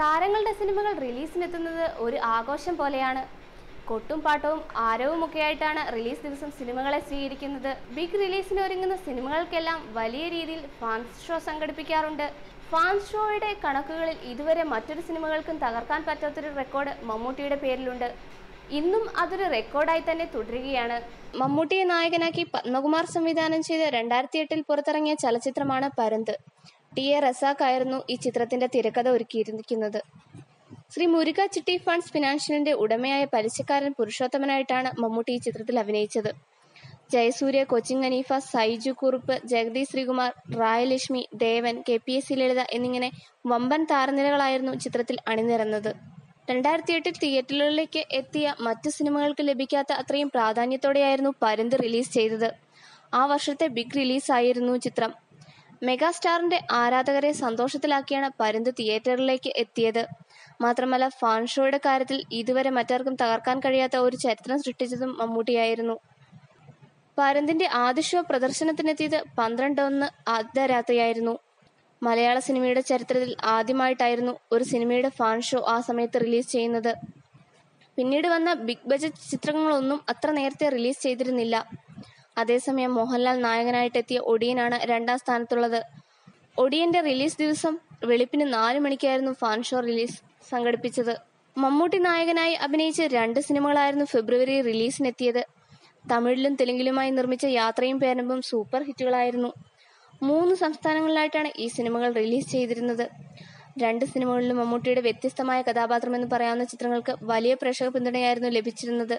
താരങ്ങളുടെ സിനിമകൾ റിലീസിനെത്തുന്നത് ഒരു ആഘോഷം പോലെയാണ്. കൊട്ടും പാട്ടവും ആരവുമൊക്കെയായിട്ടാണ് റിലീസ് ദിവസം സിനിമകളെ സ്വീകരിക്കുന്നത്. ബിഗ് റിലീസിന് ഒരുങ്ങുന്ന സിനിമകൾക്കെല്ലാം വലിയ രീതിയിൽ ഫാൻസ് ഷോ സംഘടിപ്പിക്കാറുണ്ട്. ഫാൻസ് ഷോയുടെ കണക്കുകളിൽ ഇതുവരെ മറ്റൊരു സിനിമകൾക്കും തകർക്കാൻ പറ്റാത്തൊരു റെക്കോർഡ് മമ്മൂട്ടിയുടെ പേരിലുണ്ട്. ഇന്നും അതൊരു റെക്കോർഡായി തന്നെ തുടരുകയാണ്. മമ്മൂട്ടിയെ നായകനാക്കി പത്മകുമാർ സംവിധാനം ചെയ്ത് രണ്ടായിരത്തി എട്ടിൽ പുറത്തിറങ്ങിയ ചലച്ചിത്രമാണ് പരന്ത്. ടി എ റസാഖായിരുന്നു ഈ ചിത്രത്തിന്റെ തിരക്കഥ ഒരുക്കിയിരിക്കുന്നത്. ശ്രീ മുരുക ചിട്ടി ഫണ്ട്സ് ഫിനാൻഷ്യലിന്റെ ഉടമയായ പലിശക്കാരൻ പുരുഷോത്തമനായിട്ടാണ് മമ്മൂട്ടി ഈ ചിത്രത്തിൽ അഭിനയിച്ചത്. Jayasurya Cochin Haneefa Saiju Kurup Jagadish Sreekumar Rai Lakshmi Devan K P S C Lalitha എന്നിങ്ങനെ വമ്പൻ താരനിരകളായിരുന്നു ചിത്രത്തിൽ അണിനിരന്നത്. രണ്ടായിരത്തി എട്ടിൽ തിയേറ്ററുകളിലേക്ക് എത്തിയ മറ്റു സിനിമകൾക്ക് ലഭിക്കാത്ത അത്രയും പ്രാധാന്യത്തോടെയായിരുന്നു പരുന്ത് റിലീസ് ചെയ്തത്. ആ വർഷത്തെ ബിഗ് റിലീസായിരുന്നു ചിത്രം. മെഗാസ്റ്റാറിന്റെ ആരാധകരെ സന്തോഷത്തിലാക്കിയാണ് പരുന്ത് തിയേറ്ററിലേക്ക് എത്തിയത്. മാത്രമല്ല ഫാൻ ഷോയുടെ കാര്യത്തിൽ ഇതുവരെ മറ്റാർക്കും തകർക്കാൻ കഴിയാത്ത ഒരു ചരിത്രം സൃഷ്ടിച്ചതും മമ്മൂട്ടിയായിരുന്നു. പരന്തിന്റെ ആദ്യ ഷോ പ്രദർശനത്തിനെത്തിയത് പന്ത്രണ്ട് ഒന്ന് അർദ്ധരാത്രിയായിരുന്നു. മലയാള സിനിമയുടെ ചരിത്രത്തിൽ ആദ്യമായിട്ടായിരുന്നു ഒരു സിനിമയുടെ ഫാൻ ഷോ ആ സമയത്ത് റിലീസ് ചെയ്യുന്നത്. പിന്നീട് വന്ന ബിഗ് ബജറ്റ് ചിത്രങ്ങളൊന്നും അത്ര നേരത്തെ റിലീസ് ചെയ്തിരുന്നില്ല. അതേസമയം മോഹൻലാൽ നായകനായിട്ടെത്തിയ ഒടിയനാണ് രണ്ടാം സ്ഥാനത്തുള്ളത്. ഒടിയന്റെ റിലീസ് ദിവസം വെളുപ്പിന് നാല് മണിക്കായിരുന്നു ഫാൻ ഷോ റിലീസ് സംഘടിപ്പിച്ചത്. മമ്മൂട്ടി നായകനായി അഭിനയിച്ച രണ്ട് സിനിമകളായിരുന്നു ഫെബ്രുവരി റിലീസിനെത്തിയത്. തമിഴിലും തെലുങ്കിലുമായി നിർമ്മിച്ച യാത്രയും പേരമ്പും സൂപ്പർ ഹിറ്റുകളായിരുന്നു. മൂന്ന് സംസ്ഥാനങ്ങളിലായിട്ടാണ് ഈ സിനിമകൾ റിലീസ് ചെയ്തിരുന്നത്. രണ്ട് സിനിമകളിലും മമ്മൂട്ടിയുടെ വ്യത്യസ്തമായ കഥാപാത്രമെന്ന് പറയാവുന്ന ചിത്രങ്ങൾക്ക് വലിയ പ്രേക്ഷക പിന്തുണയായിരുന്നു ലഭിച്ചിരുന്നത്.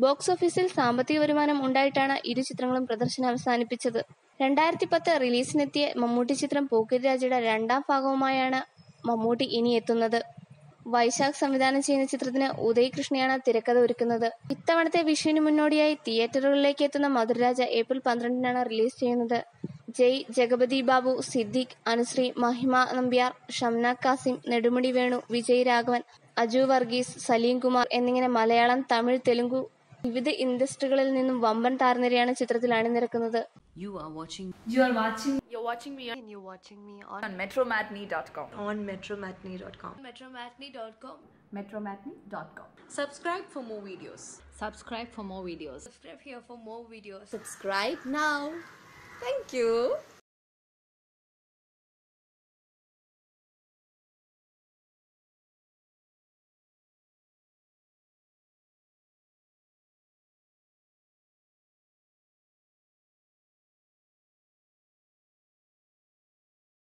ബോക്സ് ഓഫീസിൽ സാമ്പത്തിക വരുമാനം ഉണ്ടായിട്ടാണ് ഇരു ചിത്രങ്ങളും പ്രദർശനം അവസാനിപ്പിച്ചത്. രണ്ടായിരത്തി പത്ത് റിലീസിനെത്തിയ മമ്മൂട്ടി ചിത്രം പോക്കിരി രാജയുടെ രണ്ടാം ഭാഗവുമായാണ് മമ്മൂട്ടി ഇനി എത്തുന്നത്. വൈശാഖ് സംവിധാനം ചെയ്യുന്ന ചിത്രത്തിന് ഉദയ് കൃഷ്ണയാണ് തിരക്കഥ ഒരുക്കുന്നത്. ഇത്തവണത്തെ വിഷുവിന് മുന്നോടിയായി തിയേറ്ററുകളിലേക്ക് എത്തുന്ന മധുരരാജ ഏപ്രിൽ പന്ത്രണ്ടിനാണ് റിലീസ് ചെയ്യുന്നത്. ജയ് ജഗപതി ബാബു സിദ്ദിഖ് അനുശ്രീ മഹിമ നമ്പ്യാർ ഷംന കാസിം നെടുമുടി വേണു വിജയ് രാഘവൻ അജു വർഗീസ് സലീം കുമാർ എന്നിങ്ങനെ മലയാളം തമിഴ് തെലുങ്കു വിവിധ ഇൻഡസ്ട്രികളിൽ നിന്നും വമ്പൻ താരനിരയാണ് ചിത്രത്തിൽ അണിനിരക്കുന്നത് You are watching You are watching You're watching me and you're watching me on on metromatney.com. on metromatney.com. metromatney.com metromatney.com. Subscribe for more videos. Subscribe for more videos. Subscribe here for more videos. subscribe now Thank you.